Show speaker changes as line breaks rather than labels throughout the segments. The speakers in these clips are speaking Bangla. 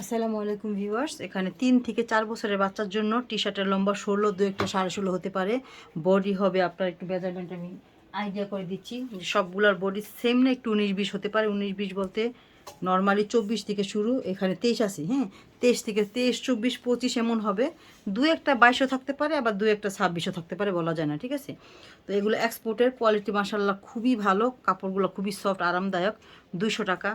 আসসালামু আলাইকুম ভিউয়ার্স। এখানে তিন থেকে চার বছরের বাচ্চার জন্য টি শার্টের লম্বা ষোলো, দু একটা সাড়ে ষোলো হতে পারে। বডি হবে আপনার একটু মেজারমেন্ট আমি আইডিয়া করে দিচ্ছি। সবগুলোর বডি সেম না, একটু উনিশ বিশ হতে পারে। উনিশ বিশ বলতে নর্মালি চব্বিশ থেকে শুরু, এখানে তেইশ আছে হ্যাঁ? তেইশ থেকে তেইশ, চব্বিশ, পঁচিশ এমন হবে। দু একটা বাইশও থাকতে পারে, আবার দু একটা ছাব্বিশও থাকতে পারে বলা যায় না, ঠিক আছে? তো এগুলো এক্সপোর্টের কোয়ালিটি মাসাল্লাহ খুবই ভালো, কাপড়গুলো খুবই সফট আরামদায়ক, দুইশো টাকা।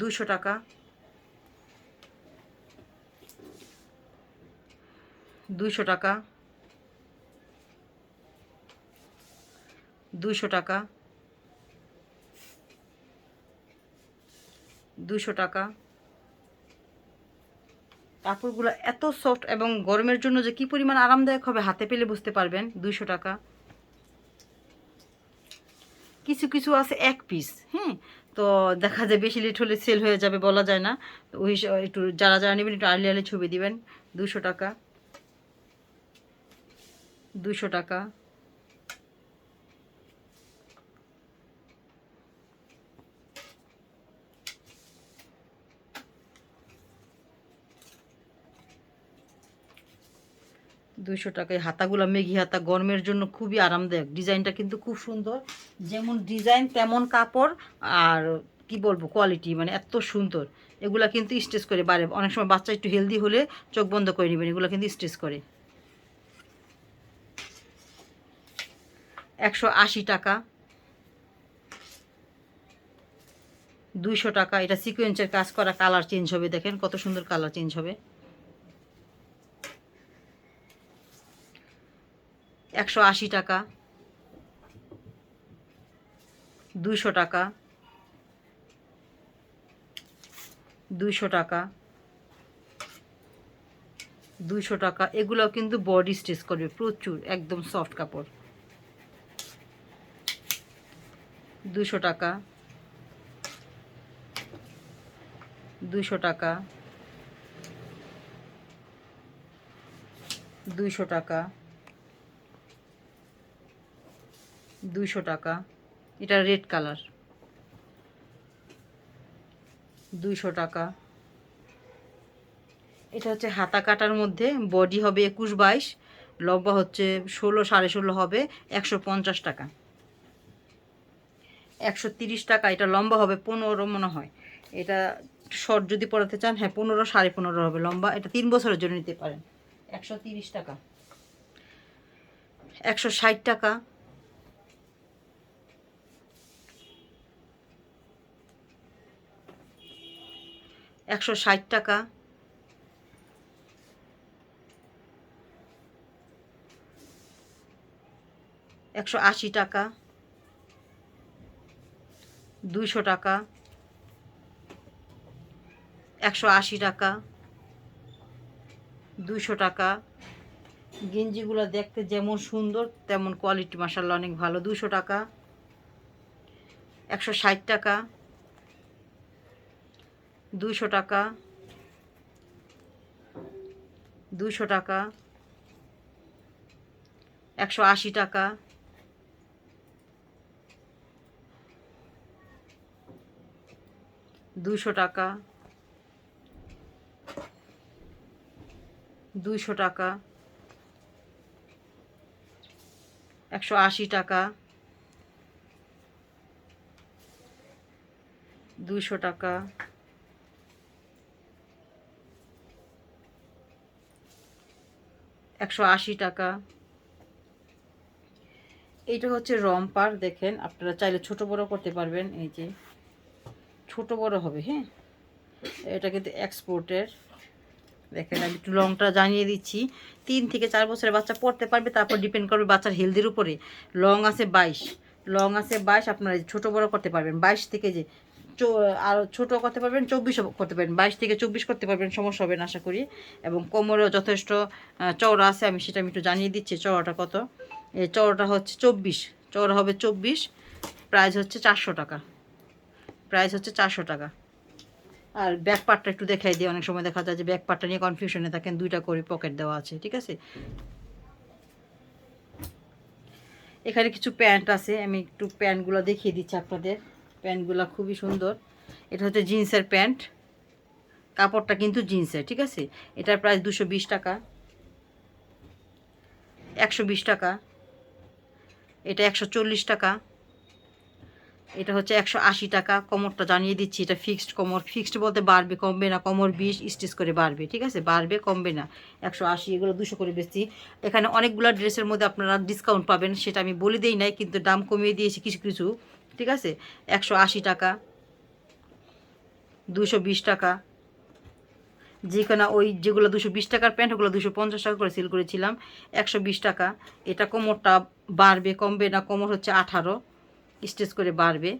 দুশো টাকা। দুশো টাকা। দুশো টাকা। দুশো টাকা। কাপড়গুলো এত সফট এবং গরমের জন্য যে কি পরিমাণ আরামদায়ক হবে হাতে পেলে বুঝতে পারবেন দুশো টাকা। কিছু কিছু আছে এক পিস হ্যাঁ তো দেখা যায় বেশি লেট হলে সেল হয়ে যাবে বলা যায় না। ওই একটু যারা যারা নেবেন একটু আর্লি আর্লি ছবি দিবেন। দুশো টাকা। দুশো টাকা। দুইশো টাকায় হাতাগুলো মেঘি হাতা গরমের জন্য খুবই আরামদায়ক। ডিজাইনটা কিন্তু খুব সুন্দর। যেমন ডিজাইন, তেমন কাপড় আর কি বলব কোয়ালিটি মানে এত সুন্দর। এগুলা কিন্তু স্টেচ করে বাড়ে। অনেক সময় বাচ্চা একটু হেলদি হলে চোখ বন্ধ করে নেবেন। এগুলো কিন্তু স্টেচ করে। একশো আশি টাকা। দুইশো টাকা। এটা সিকোয়েন্সের কাজ করা। কালার চেঞ্জ হবে। দেখেন কত সুন্দর কালার চেঞ্জ হবে। একশো আশি টাকা, দুইশো টাকা দুইশো টাকা দুইশো টাকা, এগুলোও কিন্তু বডি স্টিচ করবে, প্রচুর, একদম সফট কাপড়। দুশো টাকা দুশো টাকা, দুইশো টাকা। দুইশো টাকা। এটা রেড কালার। দুইশো টাকা। এটা হচ্ছে হাতা কাটার মধ্যে বডি হবে একুশ বাইশ, লম্বা হচ্ছে ষোলো, সাড়ে ষোলো হবে একশো পঞ্চাশ টাকা। একশো তিরিশ টাকা, এটা লম্বা হবে পনেরো মনে হয়। এটা শর্ট যদি পরাতে চান হ্যাঁ পনেরো, সাড়ে পনেরো হবে লম্বা। এটা তিন বছরের জন্য নিতে পারেন। একশো তিরিশ টাকা। একশো ষাট টাকা। একশো ষাট টাকা। একশো আশি টাকা। দুইশো টাকা। একশো আশি টাকা। দুইশো টাকা। গেঞ্জিগুলো দেখতে যেমন সুন্দর, তেমন কোয়ালিটি মাসাল্লাহ অনেক ভালো। দুশো টাকা। একশো ষাট টাকা। দুশো টাকা। দুশো টাকা। একশো আশি টাকা। দুশো টাকা। দুইশো টাকা। একশো আশি টাকা। দুইশো টাকা। একশো আশি টাকা। এইটা হচ্ছে রম্পার দেখেন, আপনারা চাইলে ছোট বড় করতে পারবেন, এই যে। ছোট বড় হবে হ্যাঁ? এটা কিন্তু এক্সপোর্টের। দেখেন, আমি একটু লংটা জানিয়ে দিচ্ছি। তিন থেকে চার বছরের বাচ্চা পড়তে পারবে, তারপর ডিপেন্ড করবে বাচ্চার হেলদির উপরে। লং আছে বাইশ। লং আছে বাইশ, আপনারা ছোট বড় করতে পারবেন। বাইশ থেকে যে আর ছোট করতে পারবেন, চব্বিশও করতে পারবেন বাইশ থেকে চব্বিশ করতে পারবেন, সমস্যা হবে না, আশা করি। এবং কোমরেও যথেষ্ট চওড়া আছে, আমি সেটা আমি একটু জানিয়ে দিচ্ছি, চওড়াটা কত? এই চওড়াটা হচ্ছে চব্বিশ। চওড়া হবে চব্বিশ, প্রাইস হচ্ছে চারশো টাকা। প্রাইস হচ্ছে চারশো টাকা। আর ব্যাক পার্টটা একটু দেখাই দিই, অনেক সময় দেখা যায় যে ব্যাক পার্টটা নিয়ে কনফিউশনে থাকেন, দুইটা করে পকেট দেওয়া আছে, ঠিক আছে? এখানে কিছু প্যান্ট আছে, আমি একটু প্যান্টগুলো দেখিয়ে দিচ্ছি আপনাদের। প্যান্টগুলো খুবই সুন্দর। এটা হচ্ছে জিন্সের প্যান্ট। কাপড়টা কিন্তু জিন্সের, ঠিক আছে? এটার প্রাইস দুশো টাকা। একশো বিশ টাকা। এটা একশো চল্লিশ টাকা। এটা হচ্ছে একশো আশি টাকা। কোমরটা জানিয়ে দিচ্ছি, এটা ফিক্সড কোমর। ফিক্সড বলতে বাড়বে, কমবে না। কোমর বিশ, স্টিচ করে বাড়বে, ঠিক আছে? বাড়বে, কমবে না। একশো আশি, এগুলো দুশো করে বেশি এখানে অনেকগুলো ড্রেসের মধ্যে আপনারা ডিসকাউন্ট পাবেন, সেটা আমি বলে দিই নাই, কিন্তু দাম কমিয়ে দিয়েছি কিছু কিছু। ঠিক আছে? একশো আশি টাকা দুশো বিশ টাকা। যেখানে ওই যেগুলো দুশো বিশ টাকার প্যান্ট, ওগুলো দুশো পঞ্চাশ টাকা করে সেল করেছিলাম, একশো বিশ টাকা। এটা কোমরটা বাড়বে, কমবে না? কোমর হচ্ছে আঠারো স্টেজ করে বাড়বে।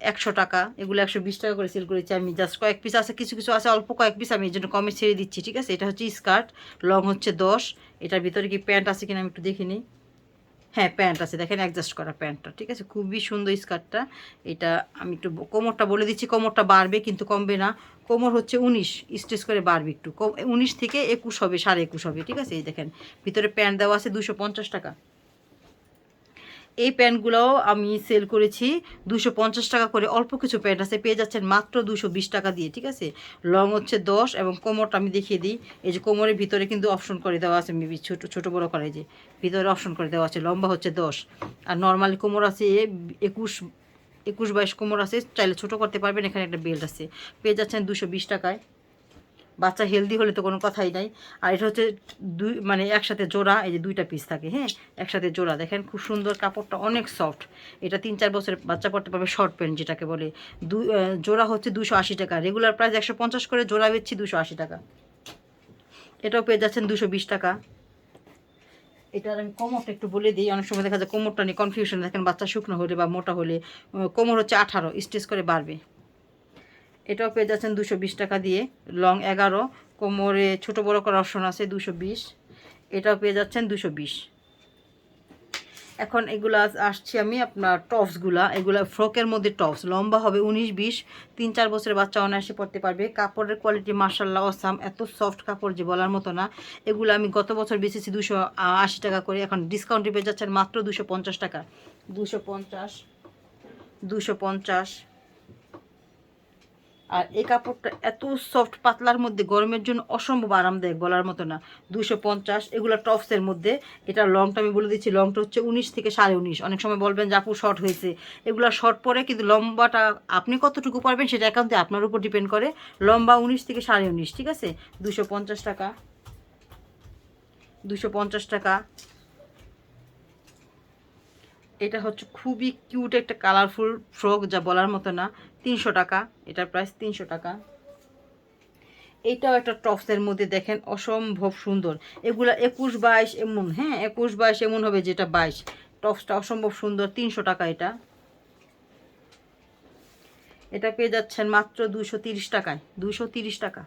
একশো টাকা, এগুলো একশো বিশ টাকা করে সেল করেছি আমি। জাস্ট কয়েক পিস আছে, কিছু কিছু আছে, অল্প কয়েক পিস আমি এই জন্য কমে ছেড়ে দিচ্ছি, ঠিক আছে? এটা হচ্ছে স্কার্ট, লং হচ্ছে দশ। এটার ভিতরে কি প্যান্ট আছে কিনা আমি একটু দেখে নিই। হ্যাঁ প্যান্ট আছে। দেখেন অ্যাডজাস্ট করা প্যান্টটা, ঠিক আছে? খুবই সুন্দর স্কার্টটা। এটা আমি একটু কোমরটা বলে দিচ্ছি, কোমরটা বাড়বে কিন্তু কমবে না। কোমর হচ্ছে উনিশ স্টেজ করে বাড়বে একটু। উনিশ থেকে একুশ হবে, সাড়ে একুশ হবে, ঠিক আছে? এই দেখেন, ভিতরে প্যান্ট দেওয়া আছে দুশো পঞ্চাশ টাকা। এই প্যান্টগুলোও আমি সেল করেছি দুশো পঞ্চাশ টাকা করে। অল্প কিছু প্যান্ট আছে, পেয়ে যাচ্ছেন মাত্র দুশো বিশ টাকা দিয়ে, ঠিক আছে? লং হচ্ছে দশ এবং কোমরটা আমি দেখিয়ে দিই। এই যে কোমরের ভিতরে কিন্তু অপশন করে দেওয়া আছে, মেবি ছোটো ছোটো বড়ো করে যে ভিতরে অপশন করে দেওয়া আছে, লম্বা হচ্ছে দশ। আর নর্মালি কোমর আছে, একুশ একুশ বাইশ কোমর আছে, চাইলে ছোটো করতে পারবেন, এখানে একটা বেল্ট আছে। পেয়ে যাচ্ছেন দুশো বিশ টাকায়। বাচ্চা হেলদি হলে তো কোনো কথাই নাই। আর এটা হচ্ছে দুই মানে একসাথে জোড়া, এই যে দুইটা পিস থাকে হ্যাঁ? একসাথে জোড়া, দেখেন খুব সুন্দর কাপড়টা, অনেক সফট এটা তিন চার বছরের বাচ্চা পড়তে পারবে শর্ট প্যান্ট যেটাকে বলে। দুই জোড়া হচ্ছে দুশো আশি টাকা। রেগুলার প্রাইস একশো পঞ্চাশ করে জোড়া বেচছি দুশো আশি টাকা। এটাও পেয়ে যাচ্ছেন দুশো বিশ টাকা। এটার আমি কোমরটা একটু বলে দিই, অনেক সময় দেখা যায় কোমরটা নিয়ে কনফিউশন দেখেন বাচ্চা শুকনো হলে বা মোটা হলে কোমর হচ্ছে আঠারো স্টেজ করে বাড়বে। এটাও পেয়ে যাচ্ছেন দুশো টাকা দিয়ে। লং এগারো, কোমরে ছোট বড় করার অপশন আছে দুশো এটাও পেয়ে যাচ্ছেন দুশো এখন এগুলো আস- আসছি আমি আপনার টপসগুলা এগুলা ফ্রকের মধ্যে টপস লম্বা হবে উনিশ বিশ। তিন চার বছরের বাচ্চা অনায়াসে পড়তে পারবে। কাপড়ের কোয়ালিটি মার্শাল্লাহ অসাম এত সফট কাপড় যে বলার মতো না। এগুলো আমি গত বছর বেচেছি দুশো আশি টাকা করে। এখন ডিসকাউন্টে পেয়ে যাচ্ছেন মাত্র দুশো পঞ্চাশ টাকা। দুশো পঞ্চাশ দুশো পঞ্চাশ। আর এই কাপড়টা এত সফট পাতলার মধ্যে, গরমের জন্য অসম্ভব আরামদায়ক বলার মতো না। দুশো পঞ্চাশ, এগুলো টপসের মধ্যে। এটা লংটা আমি বলে দিচ্ছি লংটা হচ্ছে উনিশ থেকে সাড়ে উনিশ। অনেক সময় বলবেন যে শর্ট হয়েছে। এগুলো শর্ট পরে কিন্তু লম্বাটা আপনি কতটুকু পারবেন সেটা একান্তে আপনার উপর ডিপেন্ড করে। লম্বা উনিশ থেকে সাড়ে উনিশ, ঠিক আছে? দুশো পঞ্চাশ টাকা। দুশো পঞ্চাশ টাকা। এটা হচ্ছে খুবই কিউট একটা কালারফুল ফ্রক যা বলার মতো না। তিনশো টাকা, এটার প্রাইস তিনশো টাকা। এইটাও একটা টপসের মধ্যে দেখেন, অসম্ভব সুন্দর। এগুলা একুশ বাইশ এমন হ্যাঁ একুশ বাইশ এমন হবে যেটা বাইশ। টপসটা অসম্ভব সুন্দর, তিনশো টাকা এটা। এটা পেয়ে যাচ্ছেন মাত্র দুশো তিরিশ টাকায় দুশো তিরিশ টাকা।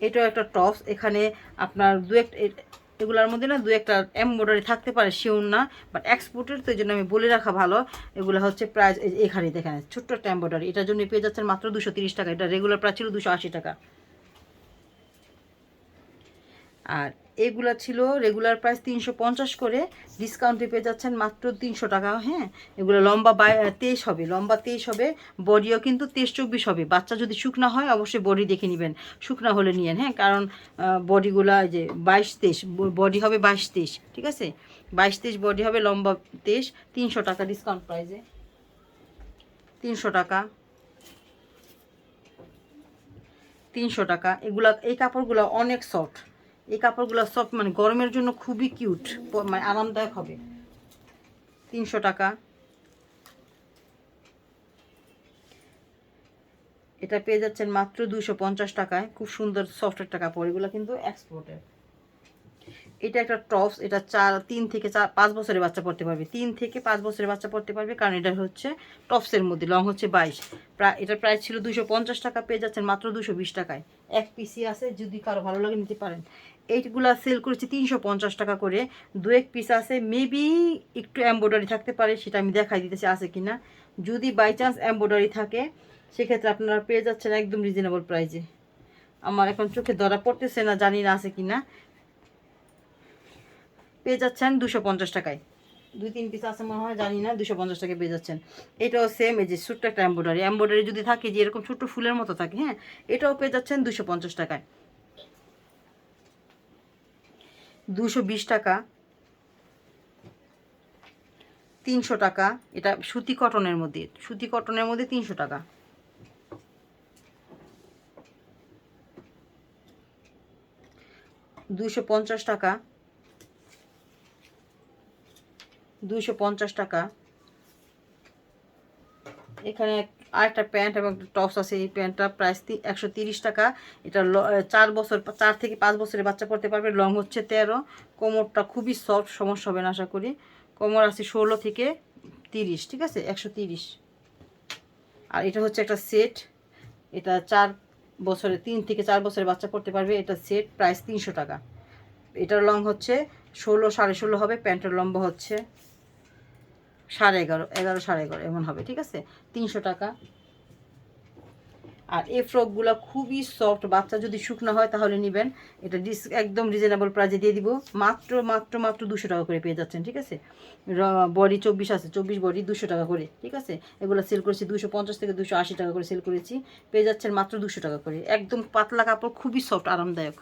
এটাও একটা টপস, এখানে আপনার দু একটা এগুলোর মধ্যে না দু একটা এমব্রয়ডারি থাকতে পারে শিওর না বাট এক্সপোর্টের তো এই জন্য আমি বলে রাখা ভালো। এগুলো হচ্ছে প্রাইস এখানে দেখেন, ছোট্ট একটা এমব্রয়ডারি এটার জন্য পেয়ে যাচ্ছেন মাত্র দুশো টাকা। এটা রেগুলার প্রাইস ছিল দুশো টাকা। আর এগুলা ছিল রেগুলার প্রাইস তিনশো পঞ্চাশ করে। ডিসকাউন্টে পেয়ে যাচ্ছেন মাত্র তিনশো টাকা হ্যাঁ? এগুলো লম্বা বাই তেইশ হবে, লম্বা তেইশ হবে, বডিও কিন্তু তেইশ চব্বিশ হবে। বাচ্চা যদি শুকনা হয়, অবশ্যই বডি দেখে নেবেন, শুকনা হলে নিয়েন হ্যাঁ? কারণ বডিগুলা যে বাইশ তেইশ বডি হবে বাইশ তেইশ, ঠিক আছে? বাইশ তেইশ বডি হবে লম্বা তেইশ, তিনশো টাকা ডিসকাউন্ট প্রাইসে তিনশো টাকা। তিনশো টাকা। এগুলা, এই কাপড়গুলো অনেক সফট এই কাপড়গুলো সফট মানে গরমের জন্য খুবই কিউট মানে আরামদায়ক হবে। তিনশো টাকা। এটা পেয়ে যাচ্ছেন মাত্র দুশো পঞ্চাশ টাকায়। খুব সুন্দর সফট একটা কাপড়, এগুলো কিন্তু এক্সপোর্টের এটা একটা টপস এটা চার, তিন থেকে চার, পাঁচ বছরের বাচ্চা পড়তে পারবে। তিন থেকে পাঁচ বছরের বাচ্চা পড়তে পারবে, কারণ এটা হচ্ছে টপসের মধ্যে লং হচ্ছে বাইশ। প্রায় এটার প্রাইস ছিল দুশো টাকা, পেয়ে যাচ্ছেন মাত্র দুশো টাকায়। এক পিসি আছে, যদি কারও ভালো লাগে নিতে পারেন। এইগুলা সেল করেছি তিনশো পঞ্চাশ টাকা করে। দু এক পিস আছে মেবি একটু এম্ব্রয়ডারি থাকতে পারে, সেটা আমি দেখাই দিতেছি, আছে কিনা। যদি বাই চান্স এম্ব্রয়ডারি থাকে, সেক্ষেত্রে আপনারা পেয়ে যাচ্ছেন একদম রিজনেবল প্রাইজে আমার এখন চোখে ধরা পড়তেছে না, জানি না আছে কিনা। পেয়ে যাচ্ছেন দুশো পঞ্চাশ টাকায়। দুই তিন পিস আছে মনে হয়, জানি না, দুশো পঞ্চাশ টাকা পেয়ে যাচ্ছেন। এটাও সেম এই যে ছোট্ট একটা এম্ব্রয়ডারি এম্ব্রয়ডারি যদি থাকে, যে এরকম ছোট্ট ফুলের মতো থাকে হ্যাঁ এটাও পেয়ে যাচ্ছেন দুশো পঞ্চাশ টাকায়। দুশো বিশ টাকা। তিনশো টাকা। এটা সুতি কটনের মধ্যে। সুতি কটনের মধ্যে তিনশো টাকা। দুশো পঞ্চাশ টাকা। দুশো পঞ্চাশ টাকা। এখানে আরেকটা প্যান্ট এবং একটা টপস আছে, এই প্যান্টটা প্রাইস একশো টাকা। এটা চার বছর, চার থেকে পাঁচ বছরের বাচ্চা পড়তে পারবে। লং হচ্ছে তেরো। কোমরটা খুবই সফট, সমস্যা হবে না, আশা করি। কোমর আছে ষোলো থেকে তিরিশ, ঠিক আছে? একশো তিরিশ। আর এটা হচ্ছে একটা সেট। এটা চার বছরে, তিন থেকে চার বছরের বাচ্চা পড়তে পারবে। এটা সেট প্রাইস তিনশো টাকা। এটার লং হচ্ছে ষোলো, সাড়ে ষোলো হবে। প্যান্টের লম্বা হচ্ছে সাড়ে এগারো এগারো সাড়ে এগারো, এমন হবে, ঠিক আছে? তিনশো টাকা। আর এই ফ্রকগুলো খুবই সফট বাচ্চা যদি শুকনো হয় তাহলে নেবেন। এটা ডিস একদম রিজনেবল প্রাইজে দিয়ে দিব। মাত্র মাত্র মাত্র দুশো টাকা করে পেয়ে যাচ্ছেন, ঠিক আছে? বডি চব্বিশ আছে, চব্বিশ বডি দুশো টাকা করে, ঠিক আছে? এগুলো সেল করেছি দুশো পঞ্চাশ থেকে দুশো আশি টাকা করে সেল করেছি। পেয়ে যাচ্ছেন মাত্র দুশো টাকা করে। একদম পাতলা কাপড়, খুবই সফট আরামদায়ক।